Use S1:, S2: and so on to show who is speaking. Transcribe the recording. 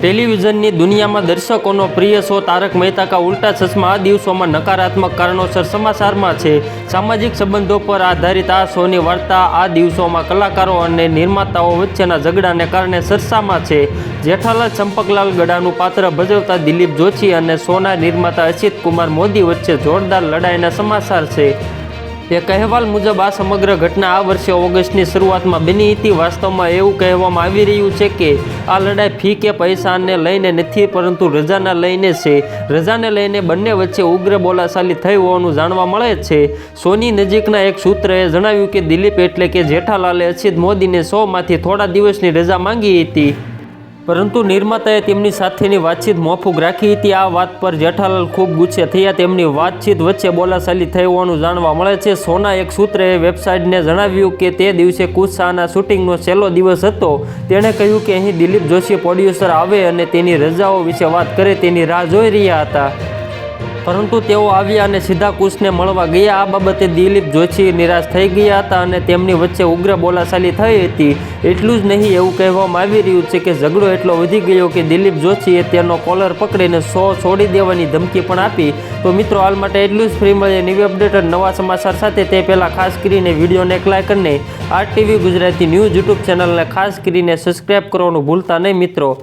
S1: ટેલિવિઝનની દુનિયામાં દર્શકોનો પ્રિય શો તારક મહેતા કા ઉલ્ટા ચશ્મા આ દિવસોમાં નકારાત્મક કારણોસર સમાચારમાં છે. સામાજિક સંબંધો પર આધારિત આ શોની વાર્તા આ દિવસોમાં કલાકારો અને નિર્માતાઓ વચ્ચેના ઝઘડાને કારણે ચર્ચામાં છે. જેઠાલાલ ચંપકલાલ ગડાનું પાત્ર ભજવતા દિલીપ જોશી અને શોના નિર્માતા અસિત કુમાર મોદી વચ્ચે જોરદાર લડાઈના સમાચાર છે. એક અહેવાલ મુજબ આ સમગ્ર ઘટના આ વર્ષે ઓગસ્ટની શરૂઆતમાં બની હતી. વાસ્તવમાં એવું કહેવામાં આવી રહ્યું છે કે આ લડાઈ ફી કે પૈસાને લઈને નથી, પરંતુ રજાને લઈને છે. રજાને લઈને બંને વચ્ચે ઉગ્ર બોલાશાલી થઈ હોવાનું જાણવા મળે છે. સોની નજીકના એક સૂત્રએ જણાવ્યું કે દિલીપ એટલે કે જેઠાલાલે અસિત મોદીને સોમાંથી થોડા દિવસની રજા માંગી હતી. પરંતુ નિર્માતાએ તેમની સાથેની વાતચીત મોફૂક રાખી હતી. આ વાત પર જેઠાલાલ ખૂબ ગુસ્સે થયા. તેમની વાતચીત વચ્ચે બોલાશાલી થઈ હોવાનું જાણવા મળે છે. સોના એક સૂત્રએ વેબસાઇટને જણાવ્યું કે તે દિવસે કુશ શાહના શૂટિંગનો છેલ્લો દિવસ હતો. તેણે કહ્યું કે અહીં દિલીપ જોશી પ્રોડ્યુસર આવે અને તેની રજાઓ વિશે વાત કરે. તેની રાહ જોઈ રહ્યા હતા. પરંતુ તેઓ આવ્યા અને સીધા કુશને મળવા ગયા. આ બાબતે દિલીપ જોશી નિરાશ થઈ ગયા હતા અને તેમની વચ્ચે ઉગ્ર બોલાચાલી થઈ હતી. એટલું જ નહીં, એવું કહેવામાં આવી રહ્યું છે કે ઝઘડો એટલો વધી ગયો કે દિલીપ જોશીએ તેનો કોલર પકડીને સો છોડી દેવાની ધમકી પણ આપી. તો મિત્રો, હાલ માટે એટલું જ. ફ્રી મળે નવી અપડેટ નવા સમાચાર સાથે. તે પહેલાં ખાસ કરીને વિડીયોને એક લાઈક કરીને R TV Gujarati news YouTube ચેનલને ખાસ કરીને સબસ્ક્રાઈબ કરવાનું ભૂલતા નહીં મિત્રો.